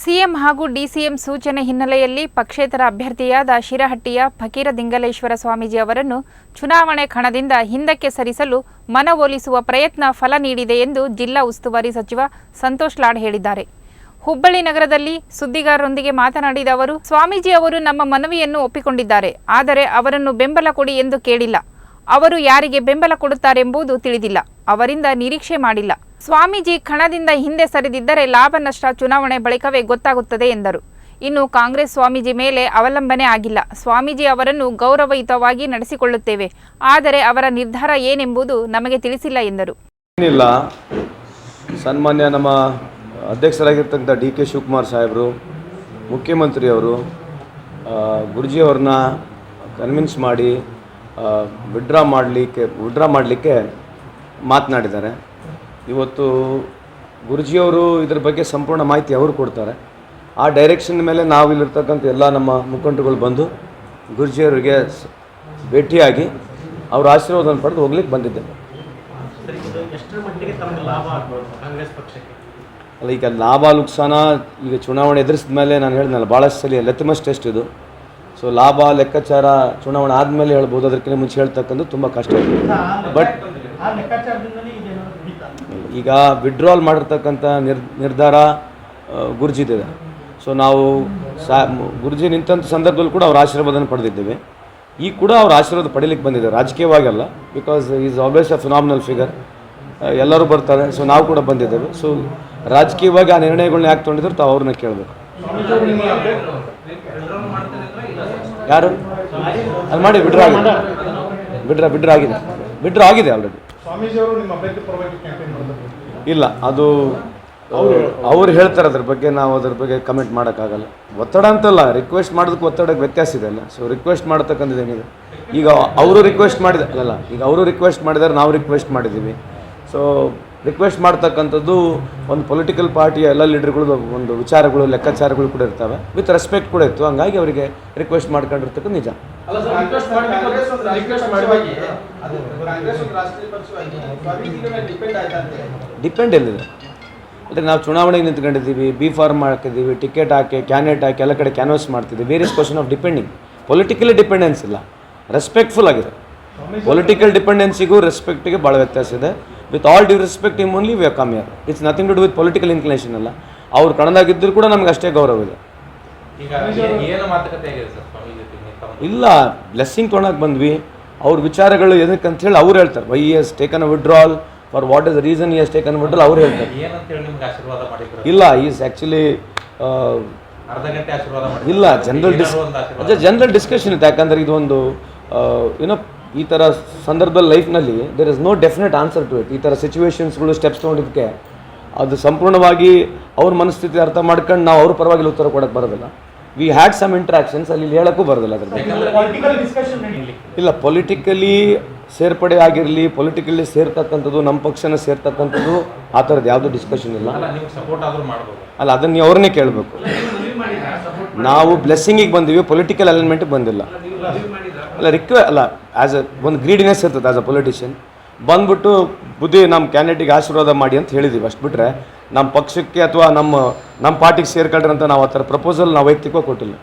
CM ಹಾಗೂ DCM ಸೂಚನೆ ಹಿನ್ನೆಲೆಯಲ್ಲಿ ಪಕ್ಷೇತರ ಅಭ್ಯರ್ಥಿಯಾದ ಶಿರಹಟ್ಟಿಯ ಫಕೀರ ದಿಂಗಲೇಶ್ವರ ಸ್ವಾಮೀಜಿ ಅವರನ್ನು ಚುನಾವಣೆ ಕಣದಿಂದ ಹಿಂದಕ್ಕೆ ಸರಿಸಲು ಮನವೊಲಿಸುವ ಪ್ರಯತ್ನ ಫಲ ನೀಡಿದೆ ಎಂದು ಜಿಲ್ಲಾ ಉಸ್ತುವಾರಿ ಸಚಿವ ಸಂತೋಷ್ ಲಾಡ್ ಹೇಳಿದ್ದಾರೆ. ಹುಬ್ಬಳ್ಳಿ ನಗರದಲ್ಲಿ ಸುದ್ದಿಗಾರರೊಂದಿಗೆ ಮಾತನಾಡಿದ ಅವರು, ಸ್ವಾಮೀಜಿ ಅವರು ನಮ್ಮ ಮನವಿಯನ್ನು ಒಪ್ಪಿಕೊಂಡಿದ್ದಾರೆ, ಆದರೆ ಅವರನ್ನು ಬೆಂಬಲ ಕೊಡಿ ಎಂದು ಕೇಳಿಲ್ಲ. ಅವರು ಯಾರಿಗೆ ಬೆಂಬಲ ಕೊಡುತ್ತಾರೆಂಬುದು ತಿಳಿದಿಲ್ಲ. ಅವರಿಂದ ನಿರೀಕ್ಷೆ ಮಾಡಿಲ್ಲ. ಸ್ವಾಮೀಜಿ ಕಣದಿಂದ ಹಿಂದೆ ಸರಿದಿದ್ದರೆ ಲಾಭ ನಷ್ಟ ಚುನಾವಣೆ ಬಳಿಕವೇ ಗೊತ್ತಾಗುತ್ತದೆ ಎಂದರು. ಇನ್ನು ಕಾಂಗ್ರೆಸ್ ಸ್ವಾಮೀಜಿ ಮೇಲೆ ಅವಲಂಬನೆ ಆಗಿಲ್ಲ. ಸ್ವಾಮೀಜಿ ಅವರನ್ನು ಗೌರವಯುತವಾಗಿ ನಡೆಸಿಕೊಳ್ಳುತ್ತೇವೆ. ಆದರೆ ಅವರ ನಿರ್ಧಾರ ಏನೆಂಬುದು ನಮಗೆ ತಿಳಿಸಿಲ್ಲ ಎಂದರು. ಏನಿಲ್ಲ. ಸನ್ಮಾನ್ಯ ನಮ್ಮ ಅಧ್ಯಕ್ಷರಾಗಿರ್ತಕ್ಕಂಥ ಡಿ ಕೆ ಶಿವಕುಮಾರ್ ಸಾಹೇಬರು ಮುಖ್ಯಮಂತ್ರಿಯವರು ಗುರುಜಿಯವ್ರನ್ನ ಕನ್ವಿನ್ಸ್ ಮಾಡಿ ವಿಡ್ರಾ ಮಾಡಲಿಕ್ಕೆ ವಿಡ್ರಾ ಮಾಡಲಿಕ್ಕೆ ಮಾತನಾಡಿದ್ದಾರೆ. ಇವತ್ತು ಗುರುಜಿಯವರು ಇದ್ರ ಬಗ್ಗೆ ಸಂಪೂರ್ಣ ಮಾಹಿತಿ ಅವರು ಕೊಡ್ತಾರೆ. ಆ ಡೈರೆಕ್ಷನ್ ಮೇಲೆ ನಾವು ಇಲ್ಲಿರ್ತಕ್ಕಂಥ ಎಲ್ಲ ನಮ್ಮ ಮುಖಂಡರುಗಳು ಬಂದು ಗುರುಜಿಯವರಿಗೆ ಭೇಟಿಯಾಗಿ ಅವರ ಆಶೀರ್ವಾದವನ್ನು ಪಡೆದು ಹೋಗ್ಲಿಕ್ಕೆ ಬಂದಿದ್ದೆ. ಸರಿ ಇದು ಎಷ್ಟರ ಮಟ್ಟಿಗೆ ತಮಗೆ ಲಾಭ ಆಗ್ಬೋದು ಕಾಂಗ್ರೆಸ್ ಪಕ್ಷಕ್ಕೆ? ಅಲ್ಲ ಈಗ ಲಾಭ ನುಕ್ಸಾನ ಈಗ ಚುನಾವಣೆ ಎದುರಿಸಿದ ಮೇಲೆ ನಾನು ಹೇಳಿದ್ನಲ್ಲ ಭಾಳಷ್ಟು ಸಲ ಲೆತ್ತಮಸ್ ಟೆಸ್ಟ್ ಇದು. ಸೊ ಲಾಭ ಲೆಕ್ಕಾಚಾರ ಚುನಾವಣೆ ಆದಮೇಲೆ ಹೇಳ್ಬೋದು ಅದಕ್ಕಿಂತ ಮುಂಚೆ ಹೇಳ್ತಕ್ಕಂಥ ತುಂಬ ಕಷ್ಟ. ಬಟ್ ಈಗ ವಿಡ್ರಾಲ್ ಮಾಡಿರ್ತಕ್ಕಂಥ ನಿರ್, ನಿರ್ಧಾರ ಗುರುಜಿದಿದೆ ಸೊ ನಾವು ಸಾ, ಗುರುಜಿ ನಿಂತಂಥ ಸಂದರ್ಭದಲ್ಲಿ ಕೂಡ ಅವ್ರ ಆಶೀರ್ವಾದನ ಪಡೆದಿದ್ದೇವೆ. ಈಗ ಕೂಡ ಅವ್ರ ಆಶೀರ್ವಾದ ಪಡೀಲಿಕ್ಕೆ ಬಂದಿದೆ. ರಾಜಕೀಯವಾಗಲ್ಲ because is always a phenomenal figure ಎಲ್ಲರೂ ಬರ್ತಾರೆ. ಸೊ ನಾವು ಕೂಡ ಬಂದಿದ್ದೇವೆ. ಸೊ ರಾಜಕೀಯವಾಗಿ ಆ ನಿರ್ಣಯಗಳನ್ನ ಯಾಕೆ ತೊಗೊಂಡಿದ್ರು ತಾವು ಅವ್ರನ್ನ ಕೇಳಬೇಕು. ಯಾರು? ಅದು ಮಾಡಿ ಬಿಡ್ರ ಆಗಿದೆ. ಬಿಡ್ರ ಬಿಡ್ರ ಆಗಿದೆ. ಬಿಡ್ರ ಆಗಿದೆ ಆಲ್ರೆಡಿ ಇಲ್ಲ ಅದು ಅವ್ರು ಹೇಳ್ತಾರೆ. ಅದ್ರ ಬಗ್ಗೆ ನಾವು ಅದ್ರ ಬಗ್ಗೆ ಕಮೆಂಟ್ ಮಾಡೋಕ್ಕಾಗಲ್ಲ. ಒತ್ತಡ ಅಂತಲ್ಲ ರಿಕ್ವೆಸ್ಟ್ ಮಾಡೋದಕ್ಕೆ ಒತ್ತಡಕ್ಕೆ ವ್ಯತ್ಯಾಸ ಇದೆ ಅಲ್ಲ. ಸೊ ರಿಕ್ವೆಸ್ಟ್ ಮಾಡ್ತಕ್ಕಂಥದ್ದು ಏನಿದೆ? ಈಗ ಅವರು ರಿಕ್ವೆಸ್ಟ್ ಮಾಡಿದ ಅಲ್ಲ ಈಗ ಅವರು ರಿಕ್ವೆಸ್ಟ್ ಮಾಡಿದರೆ ನಾವು ರಿಕ್ವೆಸ್ಟ್ ಮಾಡಿದ್ದೀವಿ. ಸೊ ರಿಕ್ವೆಸ್ಟ್ ಮಾಡ್ತಕ್ಕಂಥದ್ದು ಒಂದು ಪೊಲಿಟಿಕಲ್ ಪಾರ್ಟಿಯ ಎಲ್ಲ ಲೀಡರ್ಗಳು ಒಂದು ವಿಚಾರಗಳು ಲೆಕ್ಕಾಚಾರಗಳು ಕೂಡ ಇರ್ತವೆ. ವಿತ್ ರೆಸ್ಪೆಕ್ಟ್ ಕೂಡ ಇತ್ತು. ಹಂಗಾಗಿ ಅವರಿಗೆ ರಿಕ್ವೆಸ್ಟ್ ಮಾಡ್ಕೊಂಡಿರ್ತಕ್ಕಂಥ ನಿಜ. ಡಿಪೆಂಡ್ ಇಲ್ಲ ಅಂತ ಡಿಪೆಂಡ್ ಎಲ್ಲಿದೆ? ಅಂದರೆ ನಾವು ಚುನಾವಣೆಗೆ ನಿಂತ್ಕೊಂಡಿದ್ದೀವಿ ಬಿ ಫಾರ್ಮ್ ಹಾಕಿದ್ದೀವಿ ಟಿಕೆಟ್ ಹಾಕಿ ಕ್ಯಾಂಡಿಡೇಟ್ ಹಾಕಿ ಎಲ್ಲ ಕಡೆ ಕ್ಯಾನ್ವಸ್ ಮಾಡ್ತಿದ್ದೀವಿ. Various question of depending politically dependence ಇಲ್ಲ. ರೆಸ್ಪೆಕ್ಟ್ಫುಲ್ ಆಗಿದೆ. ಪೊಲಿಟಿಕಲ್ ಡಿಪೆಂಡೆನ್ಸಿಗೂ ರೆಸ್ಪೆಕ್ಟಿಗೆ ಭಾಳ ವ್ಯತ್ಯಾಸ ಇದೆ. With all due respect I'm only we come here it's nothing to do with political inclination ಅಲ್ಲ. ಅವ್ರು ಕಣದಾಗಿದ್ದರೂ ಕೂಡ ನಮ್ಗೆ ಅಷ್ಟೇ ಗೌರವ ಇದೆ. ಇಲ್ಲ ಬ್ಲೆಸ್ಸಿಂಗ್ ತೊಗೊಳಕ್ಕೆ ಬಂದ್ವಿ. ಅವ್ರ ವಿಚಾರಗಳು ಏನಕ್ಕೆ ಅಂತ ಹೇಳಿ ಅವ್ರು ಹೇಳ್ತಾರೆ. Why is taken withdrawal for what is reason is taken withdrawal ಅವ್ರು ಹೇಳ್ತಾರೆ. ಇಲ್ಲ ಈಸ್ ಆ್ಯಕ್ಚುಲಿ ಇಲ್ಲ ಜನರಲ್ ಡಿಸ್ ಅದೇ ಜನರಲ್ ಡಿಸ್ಕಷನ್ ಇತ್ತು. ಯಾಕಂದ್ರೆ ಇದೊಂದು ಏನೋ ಈ ಥರ ಸಂದರ್ಭದಲ್ಲಿ ಲೈಫ್ನಲ್ಲಿ there is no definite answer to it ಈ ಥರ ಸಿಚುವೇಶನ್ಸ್ಗಳು ಸ್ಟೆಪ್ಸ್ ತೊಗೊಂಡಿದ್ದಕ್ಕೆ. ಅದು ಸಂಪೂರ್ಣವಾಗಿ ಅವ್ರ ಮನಸ್ಥಿತಿ ಅರ್ಥ ಮಾಡ್ಕೊಂಡು ನಾವು ಅವ್ರ ಪರವಾಗಿ ಉತ್ತರ ಕೊಡೋಕ್ಕೆ ಬರೋದಿಲ್ಲ. ವಿ ಹ್ಯಾಡ್ ಸಮ್ ಇಂಟ್ರಾಕ್ಷನ್ಸ್ ಅಲ್ಲಿ ಹೇಳಕ್ಕೂ ಬರೋದಿಲ್ಲ ಅದ್ರ ಬಗ್ಗೆ ಇಲ್ಲ. ಪೊಲಿಟಿಕಲಿ ಸೇರ್ಪಡೆ ಆಗಿರಲಿ ಪೊಲಿಟಿಕಲಿ ಸೇರ್ತಕ್ಕಂಥದ್ದು ನಮ್ಮ ಪಕ್ಷನ ಸೇರ್ತಕ್ಕಂಥದ್ದು ಆ ಥರದ್ದು ಯಾವುದೂ ಡಿಸ್ಕಷನ್ ಇಲ್ಲ. ಅಲ್ಲ ಅದನ್ನು ನೀವು ಅವ್ರನ್ನೇ ಕೇಳಬೇಕು. ನಾವು ಬ್ಲೆಸ್ಸಿಂಗಿಗೆ ಬಂದೀವಿ ಪೊಲಿಟಿಕಲ್ ಅಲೈನ್ಮೆಂಟ್ ಬಂದಿಲ್ಲ. ಅಲ್ಲ ರಿಕ್ವೆ ಅಲ್ಲ ಆ್ಯಸ್ ಅ ಒಂದು ಗ್ರೀಡಿನೆಸ್ ಇರ್ತದೆ ಆ್ಯಸ್ ಅ ಪೊಲಿಟಿಷಿಯನ್ ಬಂದ್ಬಿಟ್ಟು ಬುದ್ಧಿ ನಮ್ಮ ಕ್ಯಾಂಡಿಡೇಟಿಗೆ ಆಶೀರ್ವಾದ ಮಾಡಿ ಅಂತ ಹೇಳಿದ್ದೀವಿ ಅಷ್ಟು ಬಿಟ್ಟರೆ ನಮ್ಮ ಪಕ್ಷಕ್ಕೆ ಅಥವಾ ನಮ್ಮ ನಮ್ಮ ಪಾರ್ಟಿಗೆ ಸೇರ್ಕೊಳ್ರಿ ಅಂತ ನಾವು ಆ ಥರ ಪ್ರಪೋಸಲ್ ನಾವು ವೈಯಕ್ತಿಕವಾಗಿ ಕೊಟ್ಟಿಲ್ಲ.